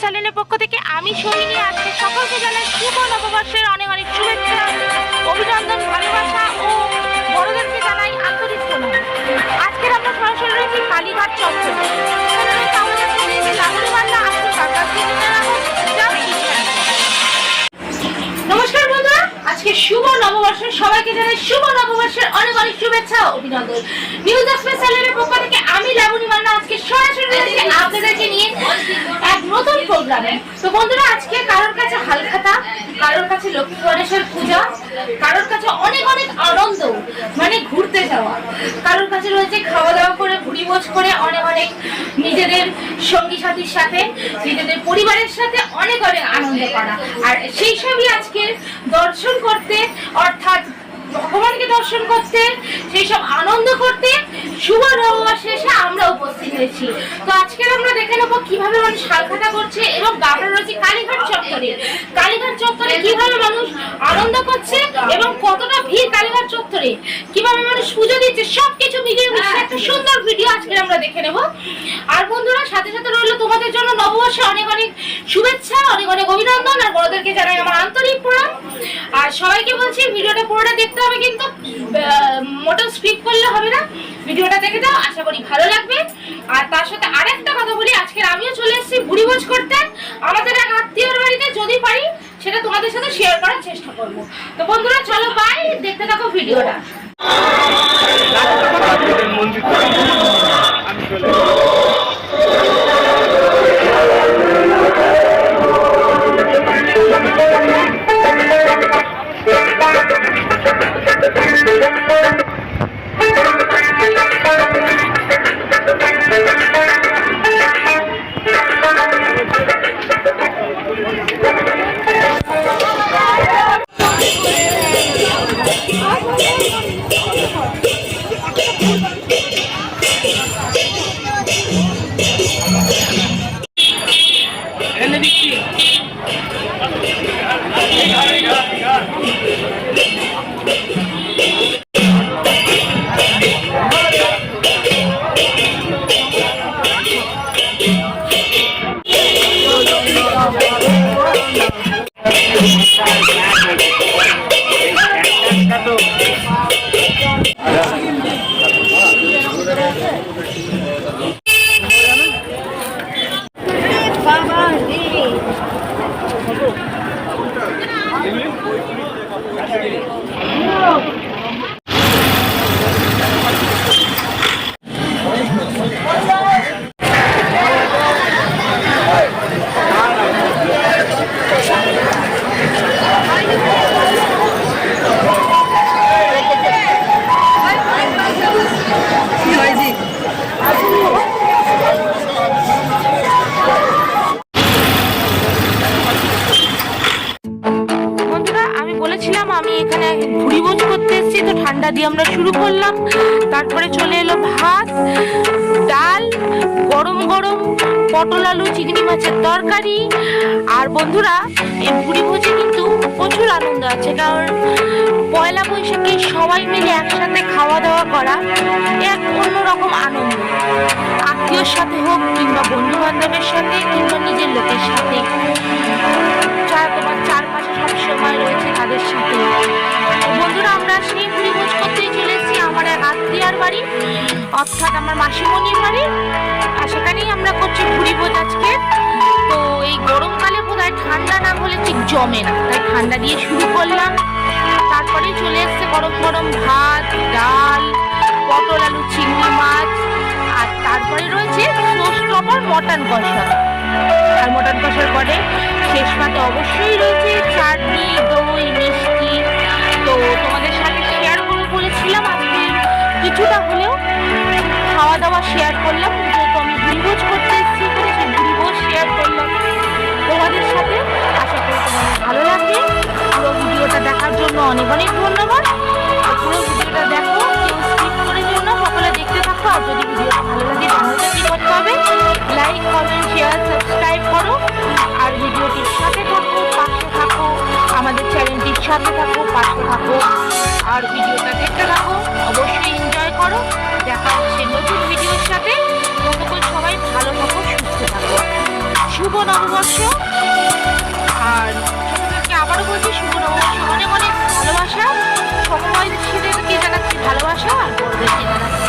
চ্যানেলের পক্ষ থেকে আমি সোহিনী, আজকে সকলকে জানাই শুভ নববর্ষের অনেক অনেক শুভেচ্ছা, অভিনন্দন, ভালোবাসা ও বড়দেরকে জানাই আন্তরিক আজকের আমরা সরাসরি রয়েছি কালীঘাট চত্বরে। নববর্ষের সবাইকে জানাই শুভ নববর্ষের অনেক অনেক শুভেচ্ছা অভিনন্দন। নিউজ স্পেশালের পক্ষ থেকে আমি লাবণী মান্না আজকে সরাসরি আপনাদেরকে নিয়ে এক নতুন প্রোগ্রামে তো বন্ধুরা, আজকে কারোর কাছে হালখাতা, কারোর কাছে লক্ষ্মী গণেশের পূজা, কারোর কাছে অনেক অনেক আনন্দ মানে ঘুরতে যাওয়া। কারোর কাছে রয়েছে খাওয়া দাওয়া করে ভুড়ি ভোজ করে, অনেক অনেক নিজেদের সঙ্গী সাথীর সাথে, নিজেদের পরিবারের সাথে অনেক অনেক আনন্দ করা। আর সেই সবই আজকে দর্শন করতে অর্থাৎ ভগবানকে দর্শন করতে সেই সব আনন্দ করতে শুভ নববর্ষে এসে আমরা উপস্থিত হয়েছি। তো আজকে আমরা দেখে নেব কীভাবে মানুষ শালখাতা করছে এবং আমরা রয়েছে কালীঘাট চত্বরে। কালীঘাট চত্বরে কীভাবে মানুষ আনন্দ করছে এবং কতটা ভিড় কালীঘাট চত্বরে? কীভাবে মানুষ পুজো দিচ্ছে? সবকিছু মিলিয়ে মিশিয়ে একটা সুন্দর ভিডিও আজকে আমরা দেখে নেব। আর বন্ধুরা, সাথে সাথে রইল তোমাদের জন্য নববর্ষে অনেক অনেক শুভেচ্ছা, অনেক অনেক অভিনন্দন, আর বড়দেরকে জানাই আমার আন্তরিক প্রণাম। আর সবাইকে বলছি, ভিডিওটা পুরোটা দেখতে হবে কিন্তু মোটেও স্কিপ করলে হবে না। ভিডিওটা দেখে দাও, আশা করি ভালো লাগবে। আর তার সাথে আরেকটা কথা বলি, আজকে আমিও চলে এসেছি বুড়িভোজ করতে। আমাদের এক আত্মীয়র বাড়িতে যদি পারি, সেটা তোমাদের সাথে শেয়ার করার চেষ্টা করব। তো বন্ধুরা, চলো বাই দেখতে থাকো ভিডিওটা। আমি চলে এনে দিচ্ছি বলেছিলাম আমি এখানে ভুড়ি করতে এসেছি, তো ঠান্ডা দিয়ে আমরা শুরু করলাম। তারপরে চলে এলো ভাত, ডাল, গরম গরম পটল আলু চিংড়ি মাছের তরকারি। আর বন্ধুরা, এই ভুড়ি ভোজে কিন্তু প্রচুর আনন্দ আছে, কারণ পয়লা বৈশাখে সবাই মিলে একসাথে খাওয়া দাওয়া করা এক অন্যরকম আনন্দ। আত্মীয়র সাথে হোক কিংবা বন্ধু বান্ধবের সাথে কিংবা নিজের লোকের সাথে। তোমার চারপাশে সব সময় রয়েছে তাদের সাথে। বন্ধুরা, আমরা সেই ভুড়ি ভোজ করতেই চলে এসেছি আমার এক আত্মীয়ার বাড়ি, অর্থাৎ আমার মাসিমণির বাড়ি। আর সেখানেই আমরা করছি ভুড়ি ভোজ আজকে। তো এই গরমকালে বোধ হয় ঠান্ডা না হলে ঠিক জমে না। তাই ঠান্ডা দিয়ে শুরু করলাম। তারপরেই চলে এসছে গরম গরম ভাত, ডাল, পটল, আলু, চিংড়ি, মাছ। আর তারপরে রয়েছে ষষ্ঠপর মটন কষা। আর মটন কষার পরে শেষ পাতে অবশ্যই রয়েছে চাটনি, দই, মিষ্টি। তো তোমাদের সাথে শেয়ার করব বলেছিলাম আজকে। কিছুটা হলেও খাওয়া দাওয়া শেয়ার করলাম, যেহেতু আমি ভুলভোজ করতে এসেছি সেই ভুলভোজ শেয়ার করলাম। তোমাদের সাথে আশা করি তোমাদের ভালো লাগবে। পুরো ভিডিওটা দেখার জন্য অনেক অনেক ধন্যবাদ। সাথে থাকো, পাশে থাকো আর ভিডিওটা দেখতে থাকো। অবশ্যই এনজয় করো। দেখা হচ্ছে নতুন ভিডিওর সাথে। ততক্ষণ সবাই ভালো থাকো, সুস্থ থাকো। শুভ নববর্ষ। আর ছোটদেরকে আবারও বলছি, শুভ নববর্ষ। মনে মনে ভালোবাসা। সময় ছেলেদেরকে জানাচ্ছি ভালোবাসা আর বড়দেরকে জানাচ্ছি